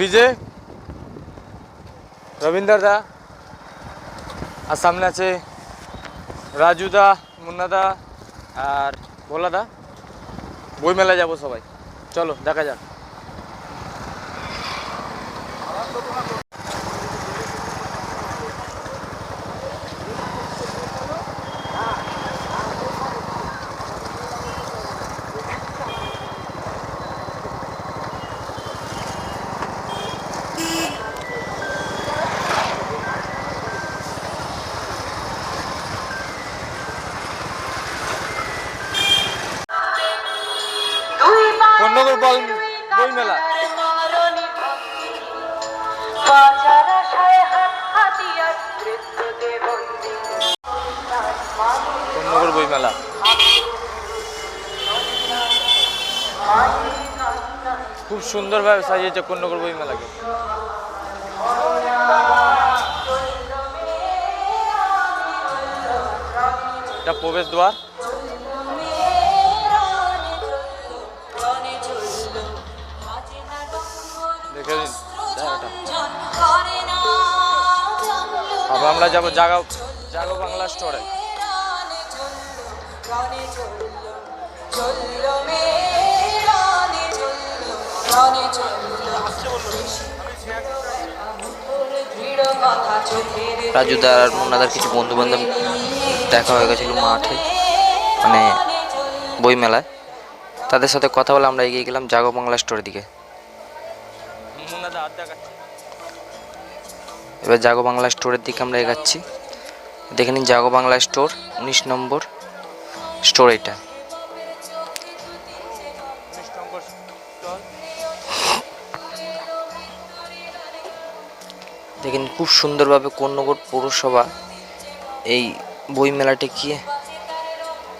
বিজয় রবীন্দ্র দা, আর সামনে আছে রাজু দা, মুন্না দা, আর ভোলা দা। বই মেলা যাব সবাই। চলো, দেখা যাক। পণ্যগর বল বই মেলা। পণ্যগর বই মেলা। খুব সুন্দরভাবে সাজিয়েছে কন্যগর বই মেলাকে। প্রবেশ দ্বার আবার আমরা যাব জাগা জাগো বাংলা স্টোরে রাজুদার আর মুন্নাদার কিছু বন্ধু বান্ধব দেখা হয়ে গেছিল মাঠে মানে বই মেলায় তাদের সাথে কথা বলে আমরা এগিয়ে গেলাম জাগো বাংলা স্টোরের দিকে। এবার জাগো বাংলা স্টোরের দিকে আমরা এগাচ্ছি। দেখে নিন জাগো বাংলা স্টোর, উনিশ নম্বর স্টোর এটা। দেখেন খুব সুন্দরভাবে কন্যগর পৌরসভা এই বই মেলাটিকে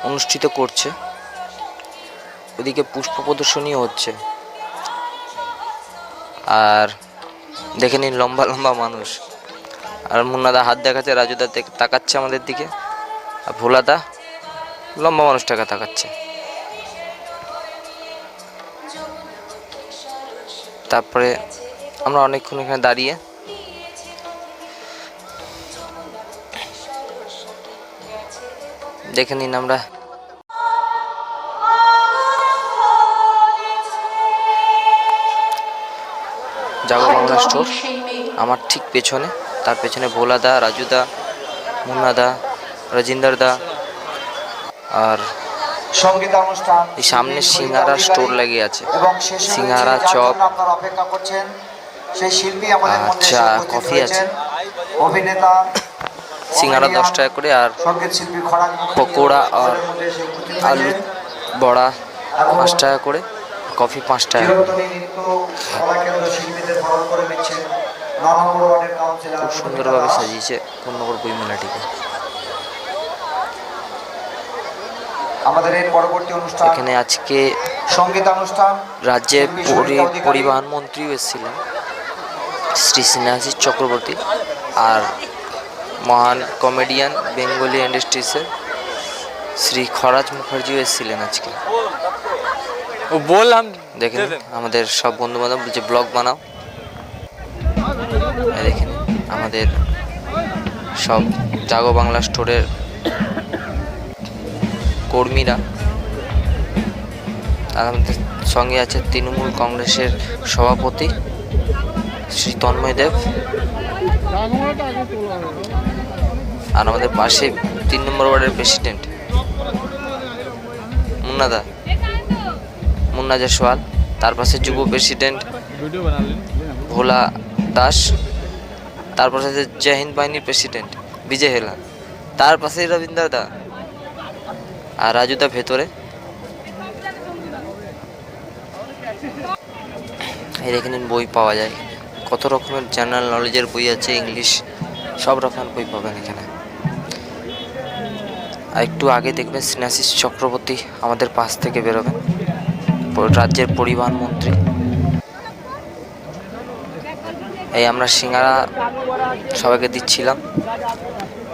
অনুষ্ঠিত করছে। ওদিকে পুষ্প প্রদর্শনীও হচ্ছে। আর দেখে নিন লম্বা লম্বা মানুষ। আর মুন্নাদা হাত দেখাচ্ছে, রাজুদা তাকাচ্ছে আমাদের দিকে। আর ভোলাদা লম্বা মানুষটাকে তাকাচ্ছে। তারপরে আমরা অনেকক্ষণ এখানে দাঁড়িয়ে দেখে নিন আমরা জাগো স্টোর। আমার ঠিক পেছনে তার পেছনে ভোলা দা রাজু দা রাজুদা মুন্নাদা রাজিন্দার দা আর সঙ্গীতানুষ্ঠান এই সামনে সিঙ্গারা স্টোর লাগিয়ে আছে। সিঙ্গারা চপ। আপনারা অপেক্ষা করছেন। সেই শিল্পী আমাদের মধ্যে আচ্ছা, কফি আছে। অভিনেতা সিঙ্গারা দশ টাকা করে আর পকোড়া আর আলু বড়া পাঁচ টাকা করে। কফি পাঁচ টাকা করে চিরন্তনী নৃত্য কলা কেন্দ্র শিল্পীদের বরণ করে নিচ্ছেন ন নম্বর ওয়ার্ডের কাউন্সিলর খুব সুন্দরভাবে সাজিয়েছে পূর্ণগর বই মেলাটিকে। আমাদের এই পরবর্তী অনুষ্ঠান এখানে আজকে সঙ্গীতানুষ্ঠান রাজ্যের পরিবহন মন্ত্রীও এসেছিলেন শ্রী স্নেহাশিস চক্রবর্তী আর মহান কমেডিয়ান বেঙ্গলি ইন্ডাস্ট্রিজের শ্রী খরাজ মুখার্জিও এসেছিলেন আজকে। বললাম দেখে দে নিন, দেন। আমাদের সব বন্ধু বান্ধব যে ব্লগ বানাও। দেখেন আমাদের সব জাগো বাংলা স্টোরের কর্মীরা। আর আমাদের সঙ্গে আছে তৃণমূল কংগ্রেসের সভাপতি শ্রী তন্ময় দেব। আর আমাদের পাশে তিন নম্বর ওয়ার্ডের প্রেসিডেন্ট মুন্নাদা মুন্না জয়সওয়াল, তার পাশে যুব প্রেসিডেন্ট ভোলা দাস, তার পাশে আছে জয় হিন্দ বাহিনীর প্রেসিডেন্ট বিজয় হেলা তার পাশে রবীন্দ্র দা আর রাজুদা ভেতরে। এই দেখে নিন, বই পাওয়া যায়। কত রকমের জেনারেল নলেজের বই আছে ইংলিশ সব রকমের বই পাবেন এখানে। আর একটু আগে দেখবেন স্নেহাশিস চক্রবর্তী আমাদের পাশ থেকে বেরোবেন। রাজ্যের পরিবহন মন্ত্রী। এই আমরা সিঙ্গারা সবাইকে দিচ্ছিলাম।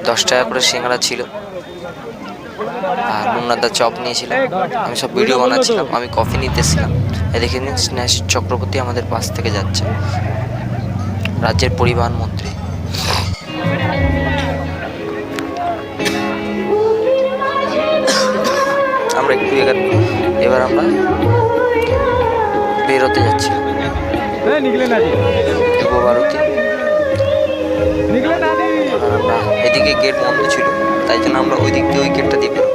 দশ টাকা করে সিঙ্গারা ছিল। আর মুন্নাদার চপ নিয়েছিলাম। আমি সব ভিডিও বানাচ্ছিলাম। আমি কফি নিতেছিলাম। দেখে নিন স্নেহাস চক্রবর্তী আমাদের পাশ থেকে যাচ্ছে। রাজ্যের পরিবহন মন্ত্রী। আমরা একটু এবার আমরা বেরোতে যাচ্ছি। যুব ভারতী। আর আমরা এদিকে গেট বন্ধ ছিল তাই জন্য আমরা ওই দিক দিয়ে ওই গেটটা দিয়ে বেরোবো।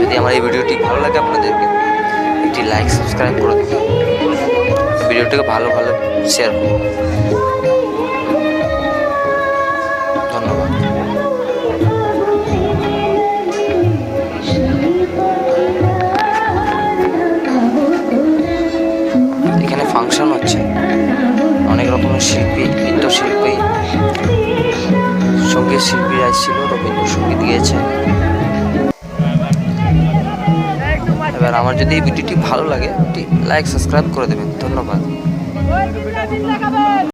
যদি আমার এই ভিডিওটি ভালো লাগে আপনাদেরকে একটি লাইক সাবস্ক্রাইব করে দেবেন। ভিডিওটিকে ভালো ভালো শেয়ার করুন। সংগীত শিল্পীরা এসেছিল রবীন্দ্রসঙ্গীত গিয়েছে এবার আমার যদি এই ভিডিওটি ভালো লাগে লাইক সাবস্ক্রাইব করে দেবেন। ধন্যবাদ।